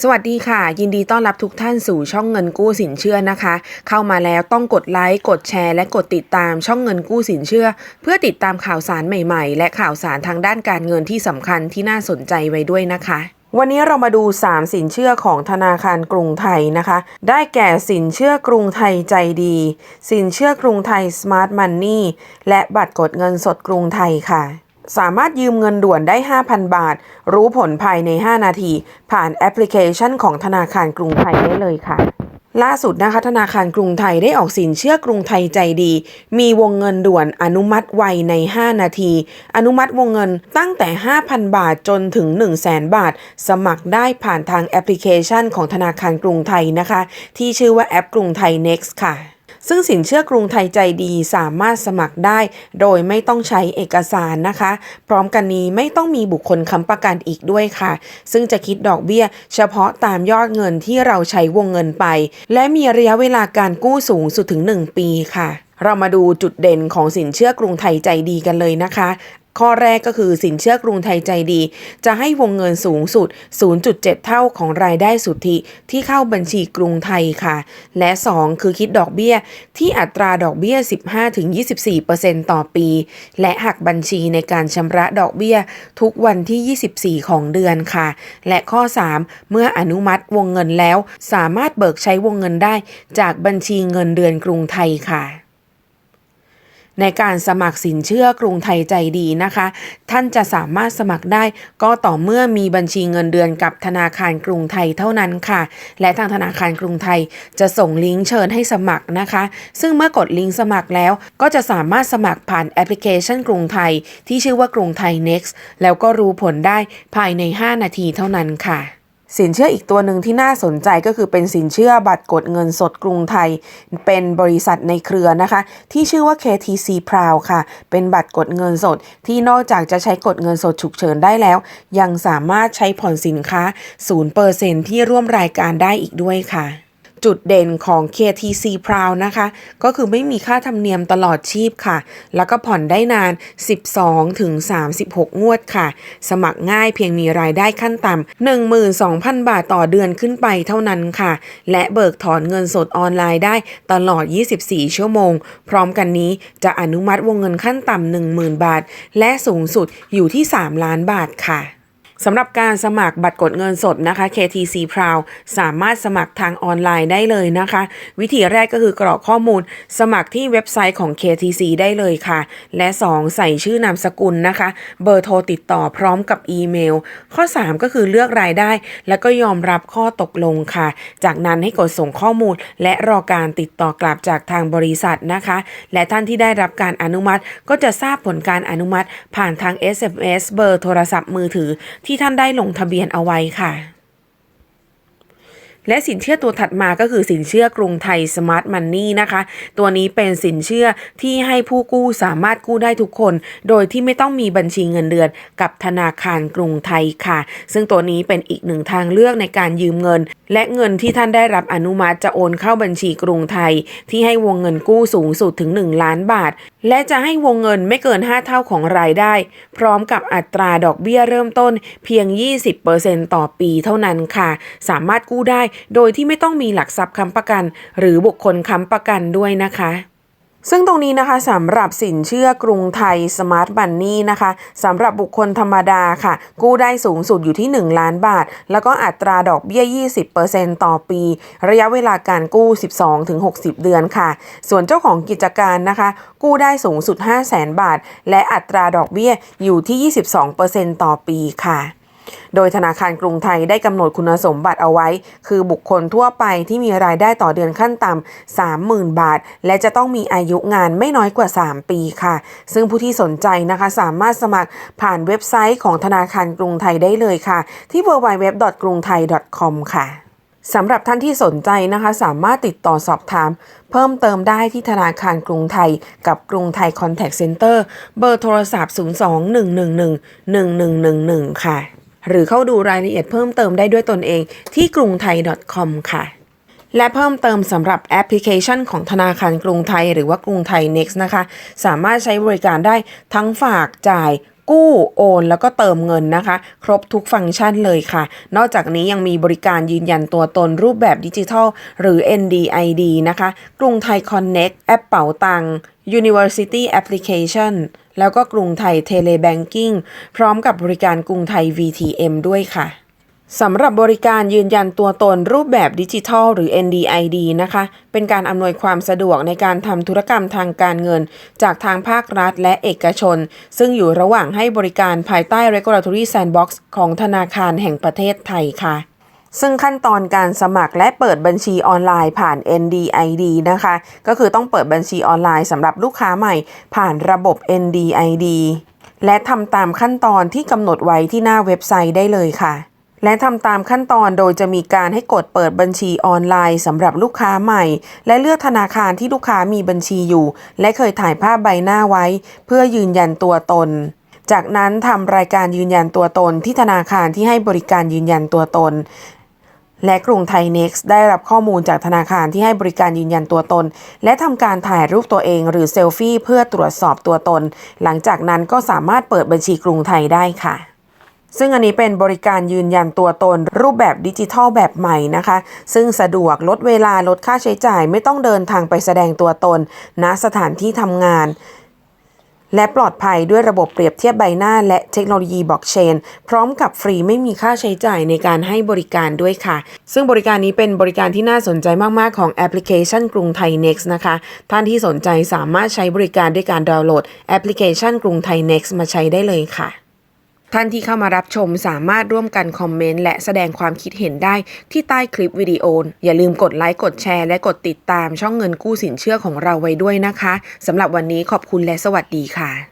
สวัสดีค่ะ ยินดีต้อนรับทุกท่านสู่ช่องเงินกู้สินเชื่อนะคะ เข้ามาแล้วต้องกดไลค์กดแชร์และกดติดตามช่องเงินกู้สินเชื่อ เพื่อติดตามข่าวสารใหม่ๆ และข่าวสารทางด้านการเงินที่สำคัญที่น่าสนใจไว้ด้วยนะคะ วันนี้เรามาดู 3 สินเชื่อของธนาคารกรุงไทยนะคะ ได้แก่สินเชื่อกรุงไทยใจดี สินเชื่อกรุงไทย Smart Money และบัตรกดเงินสดกรุงไทยค่ะ สามารถยืมเงินด่วนได้ 5,000 บาท รู้ผลภายใน 5 นาที ผ่านแอปพลิเคชันของธนาคารกรุงไทยได้เลยค่ะ ล่าสุดนะคะธนาคารกรุงไทยได้ออกสินเชื่อกรุงไทยใจดี มีวงเงินด่วนอนุมัติไวใน 5 นาที อนุมัติวงเงินตั้งแต่ 5,000 บาทจนถึง 100,000 บาท สมัครได้ผ่านทางแอปพลิเคชันของธนาคารกรุงไทยนะคะ ที่ชื่อว่าแอปกรุงไทย Next ค่ะ ซึ่งสินเชื่อกรุงไทยใจดีสามารถสมัครได้ โดยไม่ต้องใช้เอกสารนะคะ พร้อมกันนี้ไม่ต้องมีบุคคลค้ำประกันอีกด้วยค่ะ ซึ่งจะคิดดอกเบี้ย เฉพาะตามยอดเงินที่เราใช้วงเงินไป และมีระยะเวลาการกู้สูงสุดถึง 1 ปีค่ะเรามาดูจุดเด่นของสินเชื่อกรุงไทยใจดีกันเลยนะคะ ข้อแรกก็คือสินเชื่อกรุงไทยใจดี จะให้วงเงินสูงสุด 0.7 เท่าของรายได้สุทธิที่เข้าบัญชีกรุงไทยค่ะ และ 2 คือคิดดอกเบี้ยที่อัตราดอกเบี้ย 15-24%ต่อปี และหักบัญชีในการชำระดอกเบี้ยทุกวันที่ 24 ของเดือนค่ะ และข้อ 3 เมื่ออนุมัติวงเงินแล้ว สามารถเบิกใช้วงเงินได้ จากบัญชีเงินเดือนกรุงไทยค่ะ ในการสมัครสินเชื่อกรุงไทยใจดีนะคะ ท่านจะสามารถสมัครได้ก็ต่อเมื่อมีบัญชีเงินเดือนกับธนาคารกรุงไทยเท่านั้นค่ะ และทางธนาคารกรุงไทยจะส่งลิงก์เชิญให้สมัครนะคะ ซึ่งเมื่อกดลิงก์สมัครแล้วก็จะสามารถสมัครผ่านแอปพลิเคชันกรุงไทย ที่ชื่อว่ากรุงไทย Next แล้วก็รู้ผลได้ภายใน 5 นาทีเท่านั้นค่ะ สินเชื่ออีกตัวหนึ่งที่น่าสนใจก็คือเป็นสินเชื่อบัตรกดเงินสดกรุงไทย เป็นบริษัทในเครือนะคะ ที่ชื่อว่า KTC Proud ค่ะ เป็นบัตรกดเงินสดที่นอกจากจะใช้กดเงินสดฉุกเฉินได้แล้ว ยังสามารถใช้ผ่อนสินค้า 0%ที่ร่วมรายการได้อีกด้วยค่ะ จุดเด่นของ KTC Proud นะคะ ก็คือไม่มีค่าธรรมเนียมตลอดชีพค่ะ แล้วก็ผ่อนได้นาน 12 ถึง 36 งวดค่ะ สมัครง่ายเพียงมีรายได้ขั้นต่ำ12,000 บาทต่อเดือนขึ้นไปเท่านั้นค่ะ และเบิกถอนเงินสดออนไลน์ได้ตลอด 24 ชั่วโมง พร้อมกันนี้จะอนุมัติวงเงินขั้นต่ำ10,000 บาท และสูงสุดอยู่ที่ 3 ล้านบาทค่ะ สำหรับการสมัครบัตรกดเงินสดนะคะ KTC Proud สามารถสมัครทางออนไลน์ได้เลยนะคะ วิธีแรกก็คือกรอกข้อมูล สมัครที่เว็บไซต์ของ KTC ได้เลยค่ะ และ 2 ใส่ชื่อนามสกุลนะคะ เบอร์โทรติดต่อพร้อมกับอีเมล ข้อ 3 ก็คือเลือกรายได้ แล้วก็ยอมรับข้อตกลงค่ะ จากนั้นให้กดส่งข้อมูล และรอการติดต่อกลับจากทางบริษัทนะคะ และท่านที่ได้รับการอนุมัติก็จะทราบผลการอนุมัติ ผ่านทาง SMS เบอร์โทรศัพท์มือถือที่ที่ท่านได้ลงทะเบียนเอาไว้ค่ะ และสินเชื่อตัวถัดมาก็คือสินเชื่อกรุงไทยสมาร์ทมันนี่นะคะ ตัวนี้เป็นสินเชื่อที่ให้ผู้กู้สามารถกู้ได้ทุกคน โดยที่ไม่ต้องมีบัญชีเงินเดือนกับธนาคารกรุงไทยค่ะ ซึ่งตัวนี้เป็นอีกหนึ่งทางเลือกในการยืมเงิน และเงินที่ท่านได้รับอนุมัติจะโอนเข้าบัญชีกรุงไทย ที่ให้วงเงินกู้สูงสุดถึง 1 ล้านบาท และจะให้วงเงินไม่เกิน 5 เท่าของรายได้ พร้อมกับอัตราดอกเบี้ยเริ่มต้นเพียง 20%ต่อปีเท่านั้นค่ะ สามารถกู้ได้โดยที่ไม่ต้องมีหลักทรัพย์ค้ำประกัน หรือบุคคลค้ำประกันด้วยนะคะ ซึ่งตรงนี้นะคะสำหรับสินเชื่อกรุงไทย Smart Money นะคะสำหรับบุคคลธรรมดาค่ะ กู้ได้สูงสุดอยู่ที่ 1 ล้านบาท แล้วก็อัตราดอกเบี้ย 20%ต่อปี ระยะเวลาการกู้ 12-60 เดือนค่ะ ส่วนเจ้าของกิจการนะคะ กู้ได้สูงสุด 5 0 0 0 0 0 บาท และอัตราดอกเบี้ยอยู่ที่ 22%ต่อปีค่ะ โดยธนาคารกรุงไทยได้กำหนดคุณสมบัติเอาไว้ คือบุคคลทั่วไปที่มีรายได้ต่อเดือนขั้นต่ำ30,000 บาท และจะต้องมีอายุงานไม่น้อยกว่า 3 ปีค่ะ ซึ่งผู้ที่สนใจนะคะสามารถสมัครผ่านเว็บไซต์ของธนาคารกรุงไทยได้เลยค่ะ ที่ www.grungthai.com ค่ะสำหรับท่านที่สนใจนะคะ สามารถติดต่อสอบถาม เพิ่มเติมได้ที่ธนาคารกรุงไทย กับกรุงไทย Contact Center เบอร์โทรศัพท์ 02-111-1111 ค่ะ หรือเข้าดูรายละเอียดเพิ่มเติมได้ด้วยตนเองที่กรุงไทย .com ค่ะ และเพิ่มเติมสำหรับแอปพลิเคชันของธนาคารกรุงไทย หรือว่ากรุงไทย Next นะคะ สามารถใช้บริการได้ทั้งฝากจ่ายกู้โอนแล้วก็เติมเงินนะคะ ครบทุกฟังก์ชันเลยค่ะ นอกจากนี้ยังมีบริการยืนยันตัวตนรูปแบบดิจิทัล หรือ NDID นะคะ กรุงไทย Connect แอปเป๋าตัง University Application แล้วก็กรุงไทย Telebanking พร้อมกับบริการกรุงไทย VTM ด้วยค่ะสำหรับบริการยืนยันตัวตนรูปแบบดิจิทัล หรือ NDID นะคะ เป็นการอำนวยความสะดวกในการทำธุรกรรมทางการเงิน จากทางภาครัฐและเอกชน ซึ่งอยู่ระหว่างให้บริการภายใต้ Regulatory Sandbox ของธนาคารแห่งประเทศไทยค่ะ ซึ่งขั้นตอนการสมัครและเปิดบัญชีออนไลน์ผ่าน NDID นะคะ ก็คือต้องเปิดบัญชีออนไลน์สำหรับลูกค้าใหม่ผ่านระบบ NDID และทำตามขั้นตอนที่กำหนดไว้ที่หน้าเว็บไซต์ได้เลยค่ะ และทำตามขั้นตอนโดยจะมีการให้กดเปิดบัญชีออนไลน์สำหรับลูกค้าใหม่ และเลือกธนาคารที่ลูกค้ามีบัญชีอยู่ และเคยถ่ายภาพใบหน้าไว้ เพื่อยืนยันตัวตนจากนั้นทำรายการยืนยันตัวตนที่ธนาคารที่ให้บริการยืนยันตัวตน และกรุงไทย Next ได้รับข้อมูลจากธนาคารที่ให้บริการยืนยันตัวตน และทำการถ่ายรูปตัวเองหรือเซลฟี่เพื่อตรวจสอบตัวตน หลังจากนั้นก็สามารถเปิดบัญชีกรุงไทยได้ค่ะซึ่งอันนี้เป็นบริการยืนยันตัวตน รูปแบบดิจิทัลแบบใหม่นะคะ ซึ่งสะดวกลดเวลาลดค่าใช้จ่ายไม่ต้องเดินทางไปแสดงตัวตนณสถานที่ทำงาน และปลอดภัยด้วยระบบเปรียบเทียบใบหน้าและเทคโนโลยีบล็อกเชน พร้อมกับฟรีไม่มีค่าใช้จ่ายในการให้บริการด้วยค่ะ ซึ่งบริการนี้เป็นบริการที่น่าสนใจมาก ๆ ของแอปพลิเคชันกรุงไทย Next นะคะ ท่านที่สนใจสามารถใช้บริการด้วยการดาวน์โหลดแอปพลิเคชันกรุงไทย Next มาใช้ได้เลยค่ะ ท่านที่เข้ามารับชมสามารถร่วมกันคอมเมนต์และแสดงความคิดเห็นได้ที่ใต้คลิปวิดีโอ อย่าลืมกดไลค์กดแชร์และกดติดตามช่องเงินกู้สินเชื่อของเราไว้ด้วยนะคะสำหรับวันนี้ขอบคุณและสวัสดีค่ะ